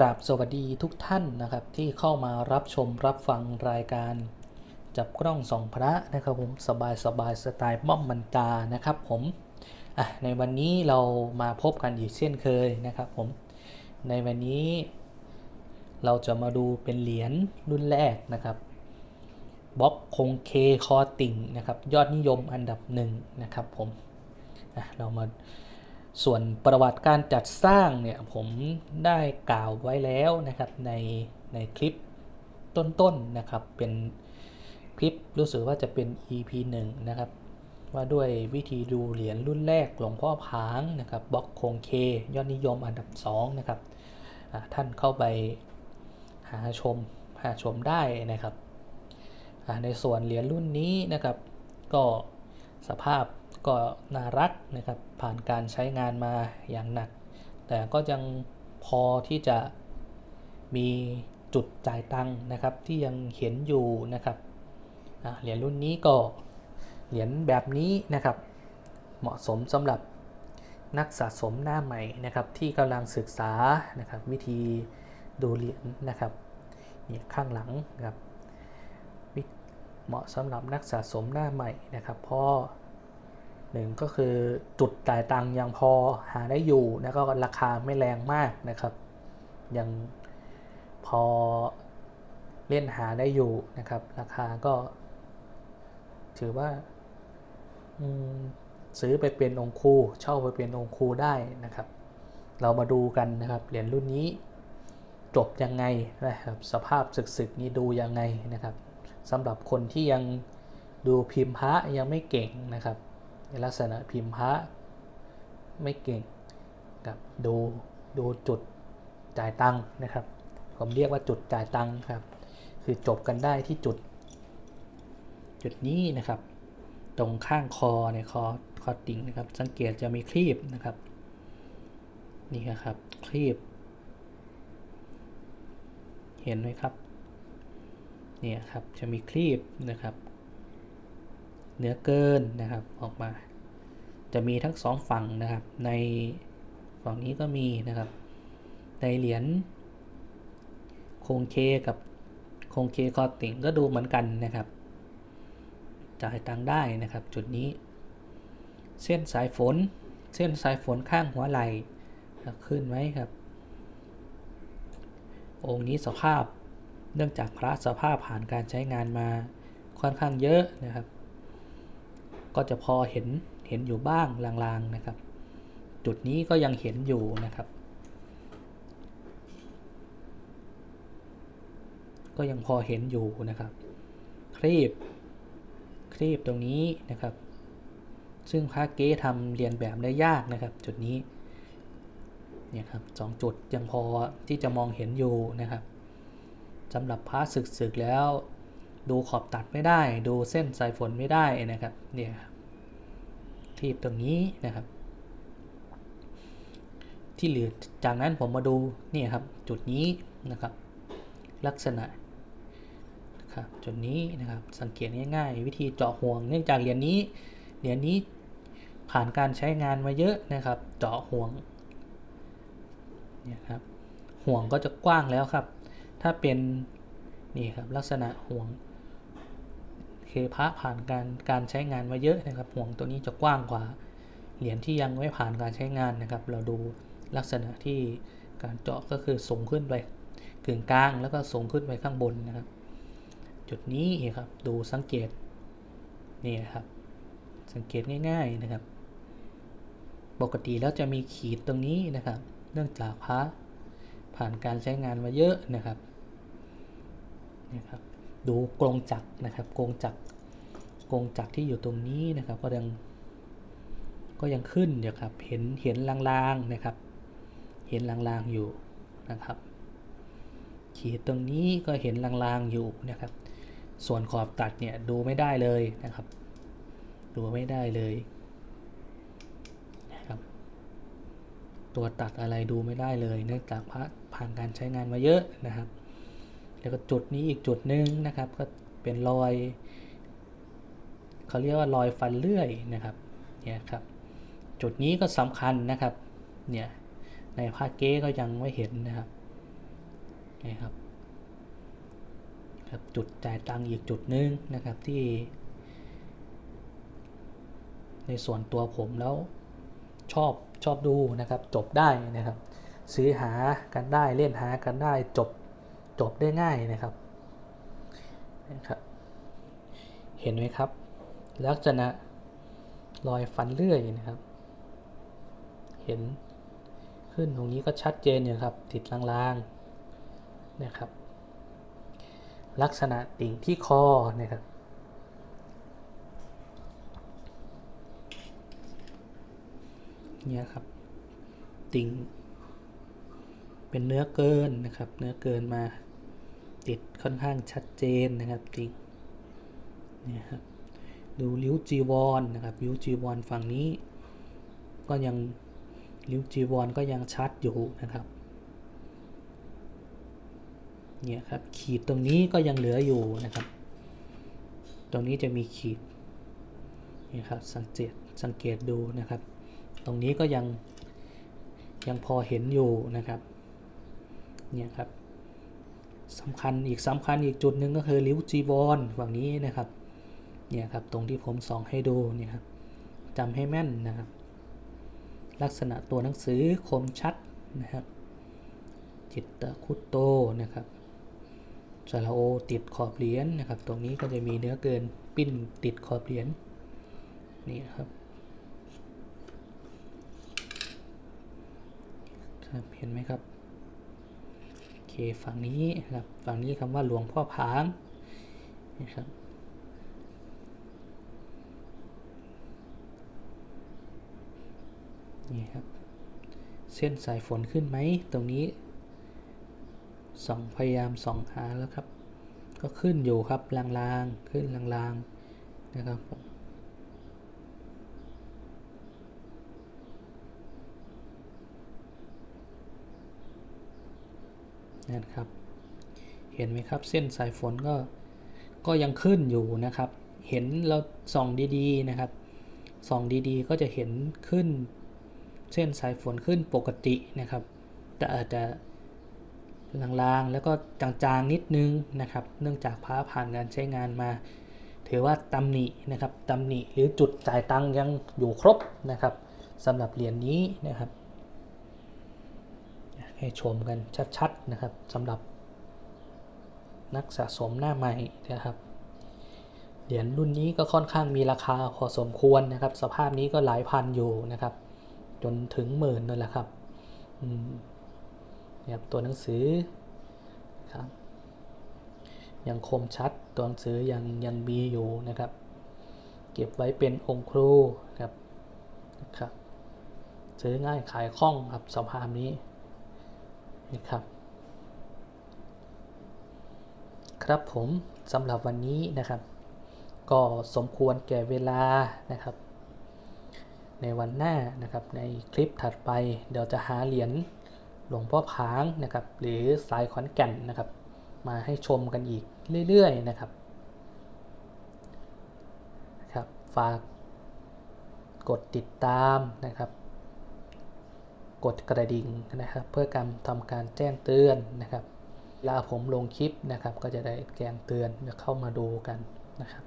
กราบสวัสดีทุกท่านนะครับ ที่เข้ามารับชมรับฟังรายการ จับกล้องสองพระนะครับผมสบายสบายสไตล์ม่อมมันตานะครับผมในวันนี้เรามาพบกันอีกเช่นเคยนะครับผมในวันนี้เราจะมาดูเป็นเหรียญรุ่นแรกนะครับบล็อกคงเคคอติ่งนะครับยอดนิยมอันดับหนึ่งนะครับผมเรามา ส่วนประวัติการจัดสร้างเนี่ยผมได้กล่าวไว้แล้วนะครับในในคลิปต้นๆนะครับเป็นคลิปรู้สึกว่าจะเป็น EP 1 นะครับ ว่าด้วยวิธีดูเหรียญรุ่นแรกหลวงพ่อผางนะครับบล็อกคงเค ยอดนิยมอันดับ 2 นะครับท่านเข้าไปหาชมหาชมได้นะครับในส่วนเหรียญรุ่นนี้นะครับ ก็สภาพ ก็น่ารักนะครับผ่านการใช้งานมาอย่างหนัก แต่ก็ยังพอที่จะมีจุดจ่ายตังค์นะครับที่ยังเห็นอยู่นะครับเหรียญรุ่นนี้ก็เหรียญแบบนี้นะครับ เหมาะสมสำหรับนักสะสมหน้าใหม่นะครับที่กำลังศึกษานะครับวิธีดูเหรียญนะครับนี่ข้างหลังนะครับเหมาะสำหรับนักสะสมหน้าใหม่นะครับเพราะ หนึ่งก็คือจุดจ่ายตังค์ยังพอหาได้อยู่แล้วก็ราคาไม่แรงมากนะครับ ยังพอเล่นหาได้อยู่นะครับ ราคาก็ ถือว่าซื้อไปเป็นองค์คู่เช่าไปเป็นองค์คู่ได้นะครับ เรามาดูกันนะครับเหรียญรุ่นนี้จบยังไงนะครับสภาพศึกๆนี้ดูยังไงนะครับสำหรับคนที่ยังดูพิมพ์พระยังไม่เก่งนะครับ ลักษณะพิมพ์พระไม่เก่งกับดูดูจุดจ่ายตังค์นะครับ ผมเรียกว่าจุดจ่ายตังค์ครับ คือจบกันได้ที่จุด จุดนี้นะครับ ตรงข้างคอในคอคอติ่งนะครับ สังเกตจะมีครีบนะครับ นี่ครับครีบ เห็นไหมครับ เนี่ยครับจะมีครีบนะครับ เนื้อเกินนะครับออกมา จะมีทั้งสองฝั่งนะครับ ในฝั่งนี้ก็มีนะครับ ในเหรียญโคงเคกับโคงเคคอติ่งก็ดูเหมือนกันนะครับ จ่ายตังได้นะครับจุดนี้ เส้นสายฝน เส้นสายฝนข้างหัวไหล่ขึ้นไหมครับ องค์นี้สภาพเนื่องจากพระสภาพผ่านการใช้งานมาค่อนข้างเยอะนะครับ ก็จะพอเห็นเห็นอยู่บ้างลางๆนะครับ จุดนี้ก็ยังเห็นอยู่นะครับ ก็ยังพอเห็นอยู่นะครับ ครีบ ครีบตรงนี้นะครับ ซึ่งพระเก๊ทำเรียนแบบได้ยากนะครับ จุดนี้เนี่ยครับสองจุดยังพอที่จะมองเห็นอยู่นะครับสำหรับพระศึกๆแล้ว ดูขอบตัดไม่ได้ ดูเส้นสายฝนไม่ได้นะครับเนี่ยทีบตรงนี้นะครับ ที่เหลือจากนั้นผมมาดูนี่ครับจุดนี้นะครับ ลักษณะครับจุดนี้นะครับสังเกตง่ายๆ วิธีเจาะห่วงเนื่องจากเหรียญนี้เหรียญนี้ผ่านการใช้งานมาเยอะนะครับ เจาะห่วงเนี่ยครับห่วงก็จะกว้างแล้วครับ ถ้าเป็นนี่ครับลักษณะห่วง พระผ่านการการใช้งานมาเยอะนะครับห่วงตัวนี้จะกว้างกว่าเหรียญที่ยังไม่ผ่านการใช้งานนะครับ เราดูลักษณะที่การเจาะก็คือสูงขึ้นไปกึ่งกลางแล้วก็สูงขึ้นไปข้างบนนะครับ จุดนี้ครับดูสังเกตนี่ครับ สังเกตง่าย ๆนะครับ ปกติแล้วจะมีขีดตรงนี้นะครับ เนื่องจากพระผ่านการใช้งานมาเยอะนะครับนี่ครับ ดูกรงจักรนะครับกรงจักร กงจักรที่อยู่ตรงนี้นะครับ ก็ยังก็ยังขึ้นอยู่ครับ เห็นเห็นลางๆนะครับ เห็นลางๆอยู่นะครับขีดตรงนี้ก็เห็นลางๆอยู่นะครับ ส่วนขอบตัดเนี่ยดูไม่ได้เลยนะครับ ดูไม่ได้เลยนะครับ ตัวตัดอะไรดูไม่ได้เลย เนื่องจากพระผ่านการใช้งานมาเยอะนะครับ แล้วก็จุดนี้อีกจุดหนึ่งนะครับ ก็เป็นรอย เขาเรียกว่ารอยฟันเลื่อยนะครับเนี่ยครับจุดนี้ก็สำคัญนะครับเนี่ยในภาคเก้ก็ยังไม่เห็นนะครับนะครับครับจุดจ่ายตังค์อีกจุดนึงนะครับที่ ในส่วนตัวผมแล้วชอบชอบดูนะครับ จบได้นะครับ ซื้อหากันได้เล่นหากันได้จบจบได้ง่ายนะครับนะครับ เห็นไหมครับ ลักษณะรอยฟันเลื่อยนะครับ เห็นขึ้นตรงนี้ก็ชัดเจนอยู่ครับ ติดลางๆนะครับ ลักษณะติ่งที่คอนะครับเนี่ยครับ ติ่ง เป็นเนื้อเกินนะครับ เนื้อเกินมาติดค่อนข้างชัดเจนนะครับ ติ่งเนี่ยครับ ดูริ้วจีวรนะครับริ้วจีวรฝั่งนี้ ก็ยังริ้วจีวรก็ยังชัดอยู่นะครับเนี่ยครับขีดตรงนี้ก็ยังเหลืออยู่นะครับ ตรงนี้จะมีขีดนี่ครับสังเกตสังเกตดูนะครับ ตรงนี้ก็ยังยังพอเห็นอยู่นะครับเนี่ยครับสำคัญอีกสำคัญอีกจุดหนึ่งก็คือริ้วจีวรฝั่งนี้นะครับ เนี่ยครับตรงที่ผมส่องให้ดูเนี่ยครับจำให้แม่นนะครับ ลักษณะตัวหนังสือคมชัดนะครับ จิตตะคุตโตนะครับสระโอติดขอบเหรียญนะครับ ตรงนี้ก็จะมีเนื้อเกินปิ้นติดขอบเหรียญนี่ครับครับเห็นไหมครับโอเคฝั่งนี้ครับฝั่งนี้คำว่าหลวงพ่อผางนะครับ นี่ครับ เส้นสายฝนขึ้นไหมตรงนี้ส่องพยายามส่องหาแล้วครับ ก็ขึ้นอยู่ครับลางๆขึ้นลางๆนะครับผมนั่นครับ เห็นไหมครับเส้นสายฝนก็ก็ยังขึ้นอยู่นะครับ เห็นเราส่องดีๆนะครับ ส่องดีๆก็จะเห็นขึ้น เส้นสายฝนขึ้นปกตินะครับ แต่อาจจะลางๆ แล้วก็จางๆนิดนึงนะครับ เนื่องจากพ้าผ่านการใช้งานมา ถือว่าตำหนินะครับตำหนิหรือจุดจ่ายตังยังอยู่ครบนะครับสำหรับเหรียญนนี้นะครับ ให้ชมกันชัดๆนะครับสำหรับนักสะสมหน้าใหม่นะครับเหรียญรุ่นนี้ก็ค่อนข้างมีราคาพอสมควรนะครับ สภาพนี้ก็หลายพันอยู่นะครับ จนถึงหมื่นนั่นแหละครับนะครับตัวหนังสือครับยังคมชัดตัวหนังสือยังยังมีอยู่นะครับ เก็บไว้เป็นองค์ครูครับนะครับซื้อง่ายขายคล่องครับสภาพนี้นะครับ ครับผมสำหรับวันนี้นะครับ ก็สมควรแก่เวลานะครับ ในวันหน้านะครับ ในคลิปถัดไปเดี๋ยวจะหาเหรียญหลวงพ่อพางนะครับ หรือสายขอนแก่นนะครับ มาให้ชมกันอีกเรื่อยๆนะครับครับฝากกดติดตามนะครับ กดกระดิ่งนะครับ เพื่อการทำการแจ้งเตือนนะครับเวลาผมลงคลิปนะครับ ก็จะได้แจ้งเตือนเข้ามาดูกันนะครับ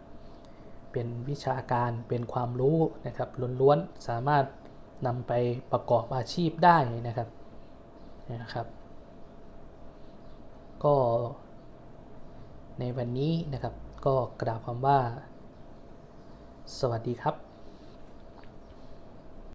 เป็นวิชาการเป็นความรู้นะครับล้วนๆสามารถนำไปประกอบอาชีพได้นะครับนะครับ ก็ในวันนี้นะครับก็กราบคำว่า สวัสดีครับ